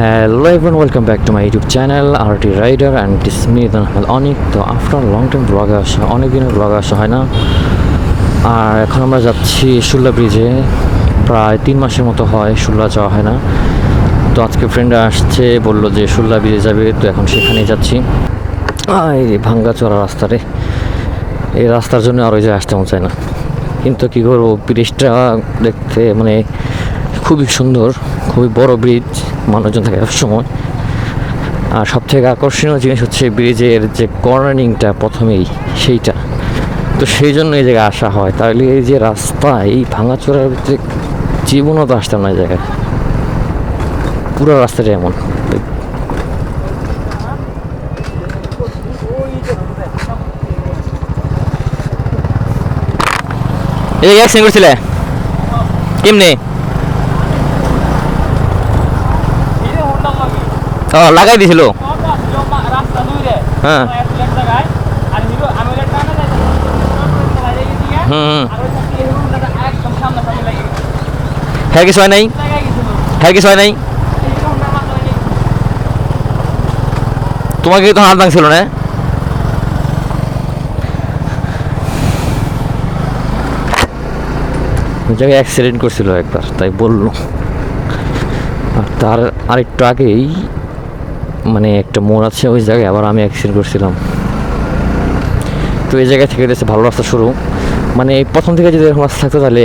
Hello everyone welcome back to my YouTube channel R T Rider and is me Ahmed অনেক তো after long time ব্লগে আসা অনেক দিনের ব্লগে আসা, হয় না? আর এখন আমরা যাচ্ছি শুল্লা ব্রিজে প্রায় তিন মাসের মতো হয় শুল্লা যাওয়া, হয় না? তো আজকে ফ্রেন্ডরা আসছে, বলল যে শুল্লা ব্রিজে যাবে, তো এখন সেখানেই যাচ্ছি। এই ভাঙ্গা চড়া রাস্তারে এই রাস্তার জন্য আর ওই যে আসতে মন চায় না। কিন্তু কী করব, ব্রিজটা দেখতে মানে খুবই সুন্দর। খুবই বড় ব্রিজ মানুষজন থাকে সময় আর সব থেকে আকর্ষণীয় জিনিস হচ্ছে ব্রিজের যে কর্নারিংটা প্রথমেই, সেইটা। তো সেই জন্য এই জায়গায় আসা হয়। তাহলে এই যে রাস্তা, এই ভাঙাচোরার ভিতরে জীবনও তো আসতাম না এই জায়গায়। পুরো রাস্তাটা এমন। এই অ্যাক্সিডেন্ট করছিলে? কেমনে? লাগাই দিছিল। হ্যাঁ। হুম। হ্যাঁ কিছু হয় নাই? হ্যাঁ কিছু হয় নাই? তোমাকে তো হাত ভাঙছিল না? জায়গায় অ্যাক্সিডেন্ট করছিল একবার তাই বলল। আর তার আরেকটু আগেই মানে একটা মোড় আছে ওই জায়গায়, আবার আমি অ্যাক্সিডেন্ট করছিলাম। তো এই জায়গা থেকে দেখছে ভালো রাস্তা শুরু। মানে প্রথম থেকে যদি এরকম রাস্তা থাকতো তাহলে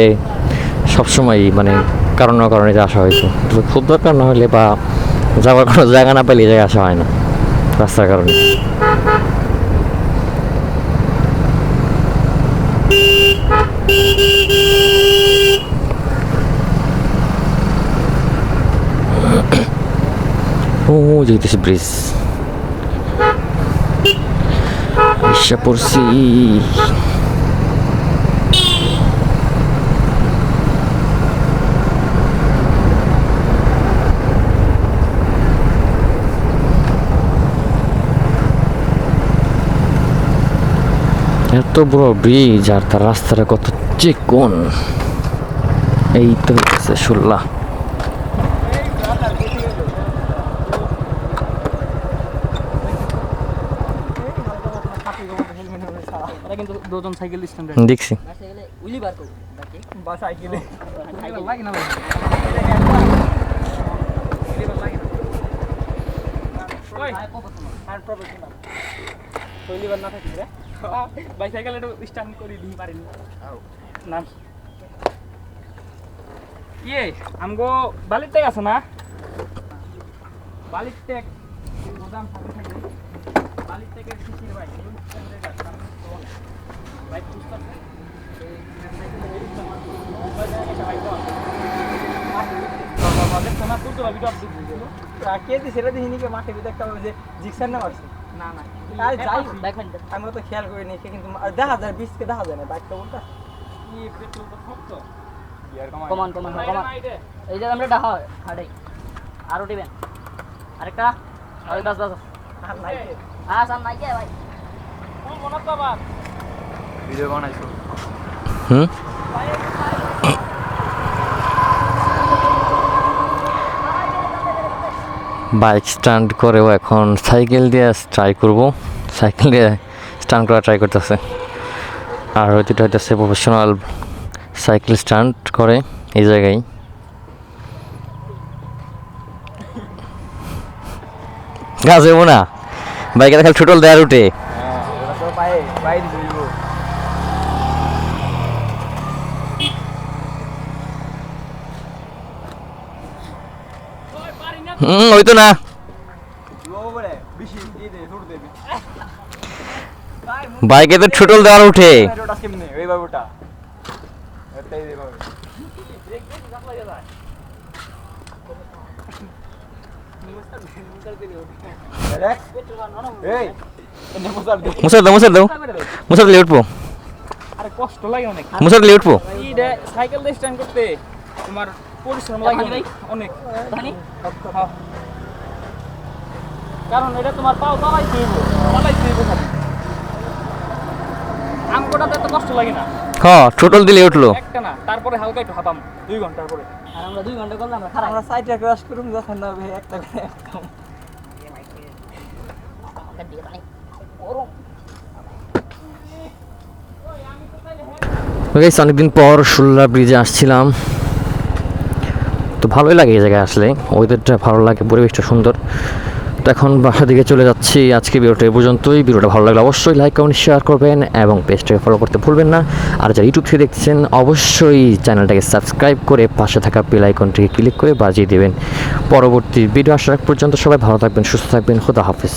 সবসময় মানে কারণ না কারণে আসা হয়তো তো খুব দরকার না হলে বা যাওয়ার কোনো জায়গা না পেলে এই জায়গায় আসা হয় না, রাস্তার কারণে। ও যেতেছে ব্রিজ এসে পড়ছি এত বড় ব্রিজ আর তার রাস্তাটা কত চিকন এই তো হচ্ছে কিন্তু দুজন সাইকেল স্ট্যান্ডার্ড দেখছি। বা সাইকেলে। লাগে না শৈলীবার না থাকি বাইসাইকেল একটু স্ট্যান্ড করে দিই পারিনি নাম ইয়ে আমগো বালির ট্যাগ আছে না? বালির ট্যাগ গোদাম থাকে থাকে বালির ট্যাগের শিশির ভাই। আর দেখা যায় বিচকে দেখা যায় না বাইকটা বলতে এই যে আমরা ডাহা হাড়ে আর উঠিবেন আরেকটা আরে বাস বাস আর নাই হ্যাঁ সাম নাই কে ভাই হুম? বাইক স্টান্ট করেও এখন সাইকেল দিয়ে ট্রাই করব। সাইকেল দিয়ে স্টান্ট করা ট্রাই করতেছে। আর ওই দুটো হইতেছে প্রফেশনাল সাইকেল স্টান্ট করে এই জায়গায়। গাছ যাব না? বাইকে খালি ছোটল দেয়ার উঠে ছোট দেবি বাইকে তো ছোটল দেওয়ার উঠে। মুসার দাও মুসার দাও। মুসার দিলে উঠবো। আরে কষ্ট লাগে অনেক। মুসার দিলে উঠবো। সাইকেল দিয়ে স্ট্যান্ড করতে? তোমার পরিশ্রম লাগে অনেক। অনেক হ্যাঁ। কারণ এটা তোমার পাও পালাই তুইব পালাই তুইব খালি আমগোটাতে এত কষ্ট লাগে না। হ্যাঁ টোটাল দিলে উঠল। একটা না তারপরে হালকা একটু হাঁপাম দুই ঘণ্টার পরে। আর আমরা দুই ঘণ্টা করলে আমরা আমরা সাইডে ক্রাশ করুম যখন না ভাই একটা করে একদম। অনেকদিন পর শুল্লা ব্রিজে আসছিলাম। তো ভালোই লাগে এই জায়গায় আসলে। ওয়েদারটা ভালো লাগে, পরিবেশটা সুন্দর। তো এখন বাসা দিকে চলে যাচ্ছি। আজকে ভিডিওটা এই পর্যন্তই। ভিডিওটা ভালো লাগলে অবশ্যই লাইক কমেন্ট শেয়ার করবেন এবং পেজটাকে ফলো করতে ভুলবেন না। আর যারা ইউটিউব থেকে দেখছেন অবশ্যই চ্যানেলটাকে সাবস্ক্রাইব করে পাশে থাকা বেল আইকনটিকে ক্লিক করে বাজিয়ে দেবেন। পরবর্তী ভিডিও আসার পর্যন্ত সবাই ভালো থাকবেন, সুস্থ থাকবেন। খুদা হাফিজ।